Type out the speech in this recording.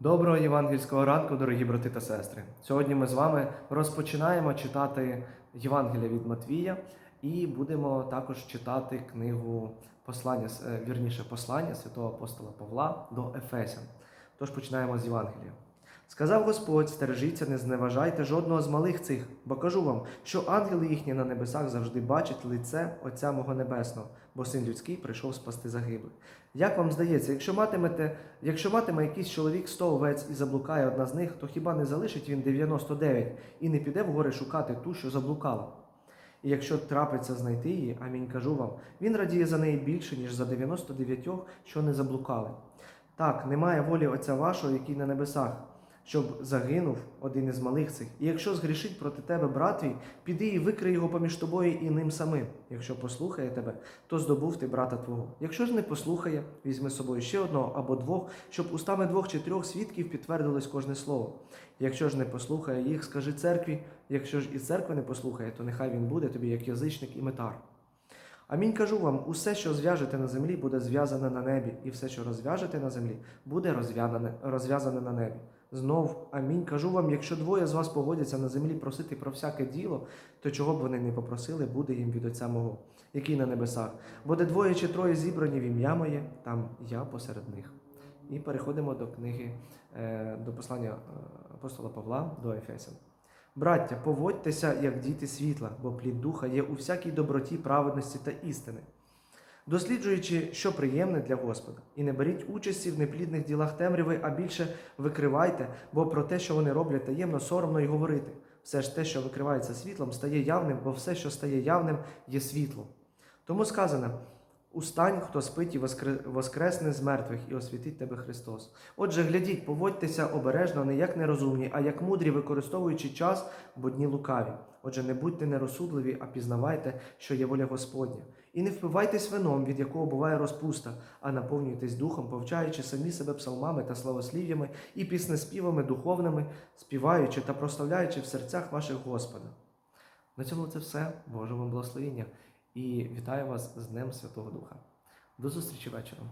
Доброго євангельського ранку, дорогі брати та сестри. Сьогодні ми з вами розпочинаємо читати Євангелія від Матвія і будемо також читати книгу послання, е, вірніше послання святого апостола Павла до Ефесян. Тож починаємо з Євангелія. Сказав Господь: стережіться, не зневажайте жодного з малих цих, бо кажу вам, що ангели їхні на небесах завжди бачать лице Отця мого Небесного, бо син людський прийшов спасти загиблих. Як вам здається, якщо матимете, якщо матиме якийсь чоловік 100 овець і заблукає одна з них, то хіба не залишить він 99 і не піде в гори шукати ту, що заблукала? І якщо трапиться знайти її, амінь кажу вам, він радіє за неї більше, ніж за 99, що не заблукали. Так, немає волі Отця вашого, який на небесах, щоб загинув один із малих цих. І якщо згрішить проти тебе брат твій, піди і викрий його поміж тобою і ним самим. Якщо послухає тебе, то здобув ти брата твого. Якщо ж не послухає, візьми з собою ще одного або двох, щоб устами двох чи трьох свідків підтвердилось кожне слово. Якщо ж не послухає їх, скажи церкві. Якщо ж і церкви не послухає, то нехай він буде тобі як язичник і метар. Амінь кажу вам: усе, що зв'яжете на землі, буде зв'язане на небі, і все, що розв'яжете на землі, буде розв'язане на небі. Знов амінь кажу вам, якщо двоє з вас погодяться на землі просити про всяке діло, то чого б вони не попросили, буде їм від Отця мого, який на небесах. Буде двоє чи троє зібрані в ім'я моє, там я посеред них. І переходимо до книги, е, до послання е, апостола Павла до Ефесян. Браття, поводьтеся, як діти світла, бо плід духа є у всякій доброті, праведності та істини, досліджуючи, що приємне для Господа, і не беріть участі в неплідних ділах темряви, а більше викривайте, бо про те, що вони роблять таємно, соромно й говорити. Все ж те, що викривається світлом, стає явним, бо все, що стає явним, є світлом. Тому сказано: Устань, хто спить і воскресне з мертвих, і освітить тебе Христос. Отже, глядіть, поводьтеся обережно, не як нерозумні, а як мудрі, використовуючи час, бо дні лукаві. Отже, не будьте нерозсудливі, а пізнавайте, що є воля Господня. І не впивайтесь вином, від якого буває розпуста, а наповнюйтесь духом, повчаючи самі себе псалмами та славослів'ями і піснеспівами духовними, співаючи та прославляючи в серцях ваших Господа. На цьому це все. Боже вам благословіння і вітаю вас з Днем Святого Духа. До зустрічі вечором.